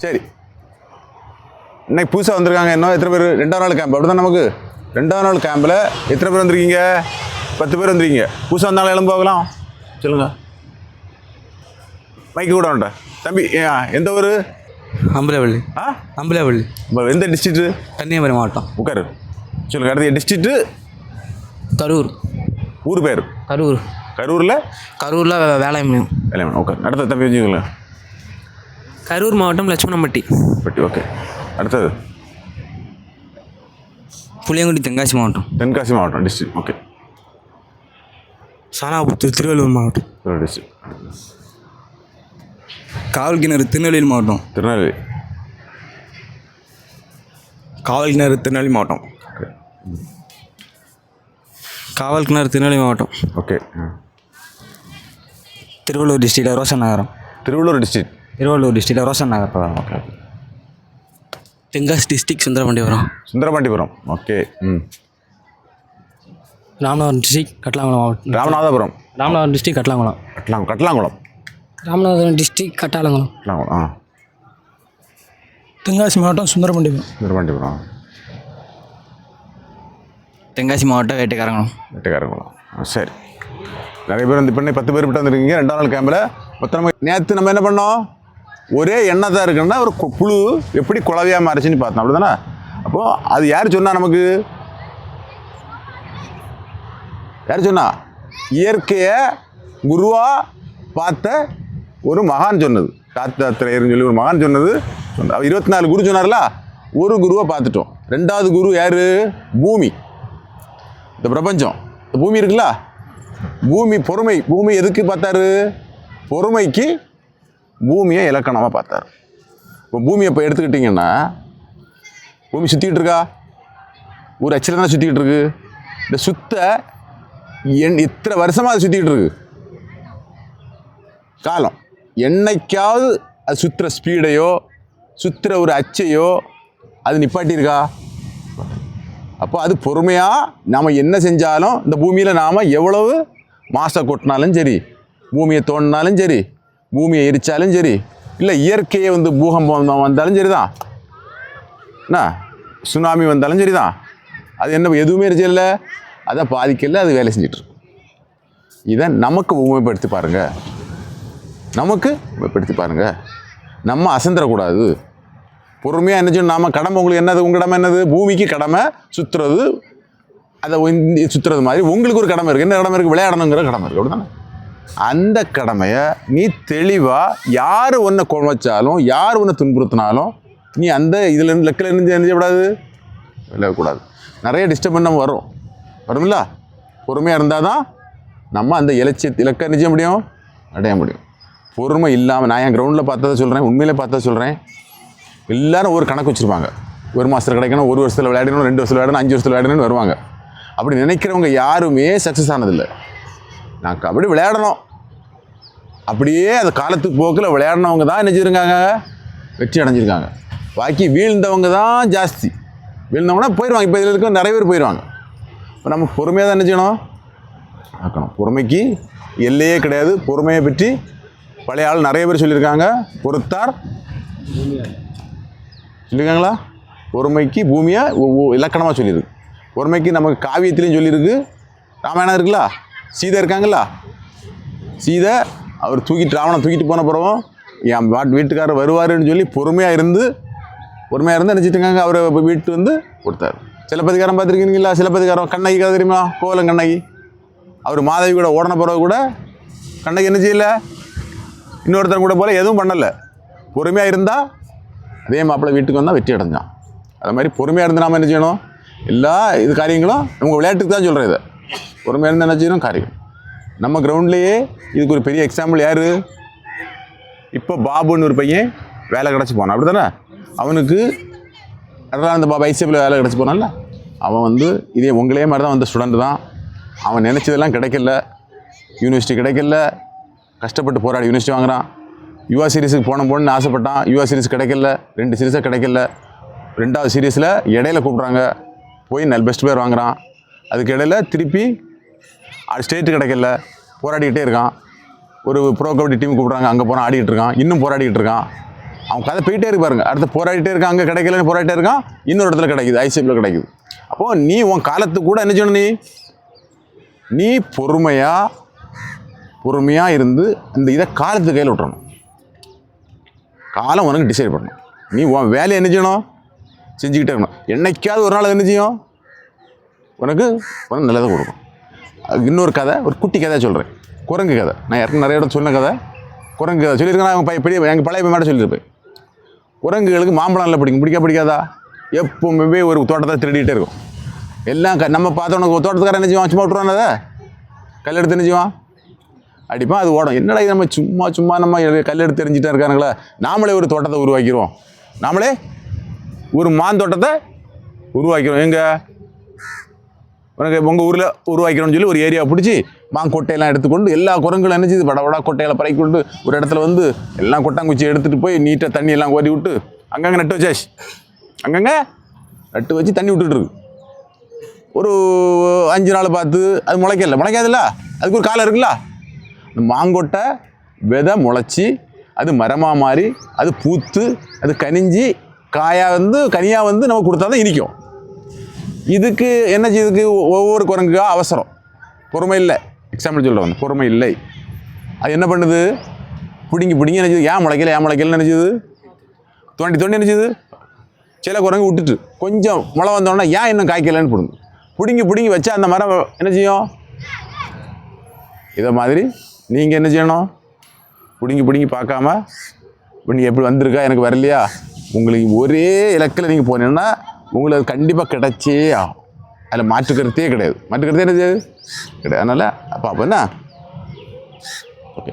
சரி. இன்னைக்கு புதுசாக வந்திருக்காங்க. இன்னும் எத்தனை பேர்? ரெண்டாவது நாள் கேம்ப் அப்படி தான் நமக்கு. ரெண்டாவது நாள் கேம்பில் எத்தனை பேர் வந்திருக்கீங்க? பத்து பேர் வந்திருக்கீங்க. புதுசாக வந்தாலும் எழுந்து போகலாம் சொல்லுங்க. மைக்கு கூட வேண்டாம். தம்பி எந்த ஊர்? அம்பலவள்ளி. ஆ? அம்பலவள்ளி. எந்த டிஸ்ட்ரிக்ட்டு கன்னியாகுமரி மாவட்டம். உட்காரு. சொல்லுங்க அடுத்த டிஸ்ட்ரிக்ட்டு கரூர். ஊர் பேர்? கரூர். கரூரில்? கரூரில் வேளாண்மை எல்லாம் உட்கார். அடுத்த தம்பி வச்சுக்கோங்களேன் கரூர் மாவட்டம் லட்சுமணம்பட்டி. பட்டி ஓகே அடுத்தது? புளியங்குடி தென்காசி மாவட்டம். தென்காசி மாவட்டம் டிஸ்ட்ரிக்ட் ஓகே சானாபுத்தூர் திருவள்ளூர் மாவட்டம். டிஸ்ட்ரிக்ட் காவல் கிணறு திருநெல்வேலி மாவட்டம். திருநெல்வேலி. காவல் கிணறு திருநெல்வேலி மாவட்டம். ஓகே காவல் கிணறு திருநெல்வேலி மாவட்டம். ஓகே திருவள்ளூர் டிஸ்ட்ரிக்ட் ரோஷன் நகரம். திருவள்ளூர் டிஸ்ட்ரிக்ட் திருவள்ளூர் டிஸ்ட்ரிக்ட் ரோஷன் நகரம் okay Tenkasi district Sundarapandiapuram Sundarapandipuram. Okay. ம். ராமநாதபுரம் டிஸ்ட்ரிக்ட் கட்டலாங்குளம் மாவட்டம். ராமநாதபுரம். ராமநாதபுரம் டிஸ்ட்ரிக்ட் கட்டலாங்குளம். கட்டலாம் கட்டலாங்குளம். ராமநாதபுரம் டிஸ்ட்ரிக்ட் கட்டாலங்குளம். கட்டலாங்குளம் ஆ. தென்காசி மாவட்டம் சுந்தரபாண்டியபுரம் சுந்தரபாண்டிபுரம். தென்காசி மாவட்டம் வேட்டைக்காரங்குளம். வெட்டுக்காரங்குளம். ஆ சரி. நிறைய பேர் வந்து பண்ணி பத்து பேர் விட்டு வந்திருக்கீங்க. ரெண்டாம் நாள் கேம்பில் மொத்தம் நேற்று நம்ம என்ன பண்ணோம்? ஒரே எண்ணெய் தான் இருக்குன்னா ஒரு புழு எப்படி குழவையாக மாறிச்சுன்னு பார்த்தோம். அப்படிதானே? அப்போது அது யார் சொன்னா நமக்கு? யார் சொன்னா? இயற்கையை குருவாக பார்த்த ஒரு மகான் சொன்னது. தாத்தாத்திரையர்னு சொல்லி ஒரு மகான் சொன்னது. சொன்னார் அவர் இருபத்தி நாலு குரு சொன்னார்ல? ஒரு குருவை பார்த்துட்டோம். ரெண்டாவது குரு யார்? பூமி. இந்த பிரபஞ்சம். இந்த பூமி இருக்குல்ல? பூமி பொறுமை. பூமி எதுக்கு பார்த்தாரு? பொறுமைக்கு பூமியை இலக்கணமாக பார்த்தாரு. இப்போ பூமியை இப்போ எடுத்துக்கிட்டிங்கன்னா பூமி சுற்றிக்கிட்டு இருக்கா? ஒரு அச்சில் தான் சுற்றிக்கிட்டு இருக்கு. இந்த சுத்த என் இத்தனை வருஷமாக அது சுற்றிக்கிட்டு இருக்கு. காலம். என்னைக்காவது அது சுற்றுற ஸ்பீடையோ சுற்றுற ஒரு அச்சையோ அது நிப்பாட்டியிருக்கா? அப்போ அது பொறுமையாக நாம் என்ன செஞ்சாலும் இந்த பூமியில் நாம் எவ்வளவு மாசை கொட்டினாலும் சரி பூமியை தோண்டினாலும் சரி பூமியை எரிச்சாலும் சரி இல்லை இயற்கையை வந்து பூகம்பம் வந்தாலும் சரி தான் என்ன? சுனாமி வந்தாலும் சரி தான் அது என்ன எதுவுமே இல்லை அதை பாதிக்கல அது வேலை செஞ்சிட்டு இதை நமக்கு உண்மைப்படுத்தி பாருங்கள் நமக்கு உண்மைப்படுத்தி பாருங்கள் நம்ம அசந்துடக்கூடாது பொறுமையாக என்ன செய்யணும் நாம் கடமை உங்களுக்கு என்னது? உங்கள் கடமை என்னது? பூமிக்கு கடமை சுற்றுறது அதை சுற்றுறது மாதிரி உங்களுக்கு ஒரு கடமை இருக்குது என்ன கடமை இருக்குது விளையாடணுங்கிற கடமை இருக்குது அப்படிதானே அந்த கடமையை நீ தெளிவாக யார் உன்னை குழச்சாலும் யார் உன்னை துன்புறுத்தினாலும் நீ அந்த இதில் இருந்து லெக்கில் இருந்து என்ன செய்யக்கூடாது விளையக்கூடாது நிறைய டிஸ்டர்ப் வரும். வரும்ல? பொறுமையாக இருந்தால் தான் நம்ம அந்த இலட்சிய இலக்கை செய்ய முடியும். அடைய முடியும். பொறுமை இல்லாமல் நான் என் கிரவுண்டில் பார்த்ததை சொல்கிறேன் உண்மையிலே பார்த்ததை சொல்கிறேன் எல்லாரும் ஒரு கணக்கு வச்சுருப்பாங்க. ஒரு மாதத்தில் கிடைக்கணும் ஒரு வருஷத்தில் விளையாடணும் ரெண்டு வருஷத்தில் விளையாடணும் அஞ்சு வருஷத்தில் விளையாடணும்னு வருவாங்க. அப்படி நினைக்கிறவங்க யாருமே சக்ஸஸ் ஆனதில்லை. நான் கபடி விளையாடணும். அப்படியே அந்த காலத்துக்கு போக்கில் விளையாடினவங்க தான் நினச்சிருக்காங்க வெற்றி அடைஞ்சிருக்காங்க. பாக்கி வீழ்ந்தவங்க தான் ஜாஸ்தி. வீழ்ந்தவங்கன்னா போயிடுவாங்க இப்போ இதில் இருக்க நிறைய பேர் போயிடுவாங்க இப்போ நம்ம பொறுமையாக தான் என்ன செய்யணும்? ஆக்கணும். பொறுமைக்கு எல்லையே கிடையாது. பொறுமையை பற்றி பழைய ஆள் நிறைய பேர் சொல்லியிருக்காங்க. பொறுத்தார். சொல்லியிருக்காங்களா? பொறுமைக்கு பூமியை இலக்கணமாக சொல்லியிருக்கு. பொறுமைக்கு நமக்கு காவியத்திலையும் சொல்லியிருக்கு. ராமாயணம் இருக்குல்ல? சீதை இருக்காங்களா சீதை அவர் தூக்கிட்டு ராவணன் தூக்கிட்டு போன பிறகும் என் வாட் வீட்டுக்காரர் வருவாருன்னு சொல்லி பொறுமையாக இருந்து பொறுமையாக இருந்து நினச்சிட்டு இருக்காங்க? அவரை வீட்டு வந்து கொடுத்தாரு. சிலப்பதிகாரம் பார்த்துருக்கீங்களா? சிலப்பதிகாரம் கண்ணகி கதை தெரியுமா? கோவலம் கண்ணகி. அவர் மாதவி கூட ஓடன பிறகு கூட கண்ணகி என்ன செய்யல? இன்னொருத்தர் கூட போல எதுவும் பண்ணலை. பொறுமையாக இருந்தால் அதே மாப்பிள்ளை வீட்டுக்கு வந்தால் வெற்றி அடைஞ்சான். அது மாதிரி பொறுமையாக இருந்து நாம் என்ன செய்யணும்? எல்லா இது காரியங்களும் நம்ம விளையாட்டுக்கு தான் சொல்கிறேன் இதை. பொறுமையாக இருந்தால் என்ன செய்யணும் காரியம் நம்ம கிரவுண்ட்லேயே இதுக்கு ஒரு பெரிய எக்ஸாம்பிள் யார்? இப்போ பாபுன்னு ஒரு பையன் வேலை கிடச்சி போனான். அப்படி தானே அவனுக்கு அதான் அந்த பாபா ஐசிஎஃப்ல வேலை கிடச்சி போனான்ல. அவன் வந்து இதே உங்களே மாதிரி தான் வந்த ஸ்டூடெண்ட் தான். அவன் நினச்சதெல்லாம் கிடைக்கல. யூனிவர்சிட்டி கிடைக்கல. கஷ்டப்பட்டு போராடி யூனிவர்சிட்டி வாங்குறான். யுவா சீரிஸுக்கு போன போகணுன்னு ஆசைப்பட்டான். யுவா சீரிஸ் கிடைக்கல. ரெண்டு சீரீஸாக கிடைக்கல. ரெண்டாவது சீரியஸில் இடையில கூப்பிட்றாங்க. போய் நல் பெஸ்ட் பேர் வாங்குறான். அதுக்கு இடையில் திருப்பி அது ஸ்டேட்டு கிடைக்கல போராடிக்கிட்டே இருக்கான். ஒரு ப்ரோ கபடி டீம் கூப்பிட்றாங்க அங்கே போனால் ஆடிக்கிட்டு இருக்கான் இன்னும் போராடிக்கிட்டு இருக்கான். அவன் கதை போயிட்டே இருக்கு பாருங்க. அடுத்து போராடிட்டே இருக்கான் அங்கே கிடைக்கலன்னு போராடிட்டே இருக்கான் இன்னொரு இடத்துல கிடைக்குது ஐசிஎம்ல கிடைக்குது. அப்போது நீ உன் காலத்துக்கு கூட என்ன செய்யணும் நீ? நீ பொறுமையாக பொறுமையாக இருந்து இந்த இதை காலத்து கையில் விட்டுறணும். காலம் உனக்கு டிசைட் பண்ணணும். நீ உன் வேலையை என்ன செய்யணும்? செஞ்சுக்கிட்டே இருக்கணும். என்னைக்காவது ஒரு நாள் என்ன செய்யும்? உனக்கு உனக்கு நல்லதை கொடுக்கும் அது இன்னொரு கதை ஒரு குட்டி கதை சொல்கிறேன் குரங்கு கதை. நான் ஏற்கனவே நிறைய இடம் சொன்ன கதை. குரங்கு கதை. சொல்லியிருக்கேன் அவங்க பைய- பெரிய எங்கள் பழைய மேடம் சொல்லியிருப்பேன். குரங்குகளுக்கு மாம்பழம் நல்லா பிடிக்கும். பிடிக்க பிடிக்காதா? எப்பவுமே ஒரு தோட்டத்தை திருடிட்டே இருக்கும். எல்லாம் க நம்ம பார்த்தோன்னே தோட்டத்துக்காரன் என்ன செய்வான்? சும்மா விட்டுருவான் அதை? கல் எடுத்து என்ன செய்வான்? அடிப்பான் அது ஓடும். என்னடா இது நம்ம சும்மா சும்மா நம்ம கல் எடுத்து தெரிஞ்சுட்டா இருக்காங்களா நாமளே ஒரு தோட்டத்தை உருவாக்கிடுவோம் நாமளே ஒரு மாந்தோட்டத்தை உருவாக்கிறோம் எங்கே? உனக்கு உங்கள் ஊரில் உருவாக்கணும்னு சொல்லி ஒரு ஏரியா பிடிச்சி மாங்கொட்டையெல்லாம் எடுத்துக்கொண்டு எல்லா குரங்களும் என்ன செய்யுது வட கொட்டையில் பறக்கி கொண்டு ஒரு இடத்துல வந்து எல்லாம் கொட்டாங்குச்சி எடுத்துகிட்டு போய் நீட்டாக தண்ணி எல்லாம் கோரி விட்டு அங்கங்கே நட்டு வச்சாச்சு. அங்கங்கே நட்டு வச்சு தண்ணி விட்டுட்டுருக்கு ஒரு அஞ்சு நாள் பார்த்து அது முளைக்கல. முளைக்காதுல்ல? அதுக்கு ஒரு காலம் இருக்குல்ல? அந்த மாங்கொட்டை விதை முளைச்சி அது மரமாக மாறி அது பூத்து அது கனிஞ்சி காயாக வந்து கனியாக வந்து நம்ம கொடுத்தா தான் இனிக்கும். இதுக்கு என்ன செய்யுதுக்கு ஒவ்வொரு குரங்குக்கா அவசரம். பொறுமை இல்லை. எக்ஸாம்பிள் சொல்கிறேன் பொறுமை இல்லை. அது என்ன பண்ணுது? பிடுங்கி பிடுங்கி நினச்சிது ஏன் முளைக்கல ஏன் முளைக்கலன்னு நினச்சிது தோண்டி தோண்டி நினச்சிது சில குரங்கு விட்டுட்டு கொஞ்சம் முளை வந்தோடனே ஏன் இன்னும் காய்க்கலன்னு பிடுங்க பிடுங்கி பிடுங்கி வச்சா அந்த மரம் என்ன செய்யும்? இதை மாதிரி நீங்கள் என்ன செய்யணும்? பிடுங்கி பிடுங்கி பார்க்காம இப்போ நீங்கள் எப்படி வந்திருக்கா? எனக்கு வரலையா? உங்களுக்கு ஒரே இலக்கில் நீங்கள் போனீங்கன்னா உங்களுக்கு அது கண்டிப்பாக கிடைச்சே ஆகும். அதில் மாற்று கிடையாது. மாற்று கருத்தே கிடையாது. அதனால் அப்போ அப்போ என்ன? ஓகே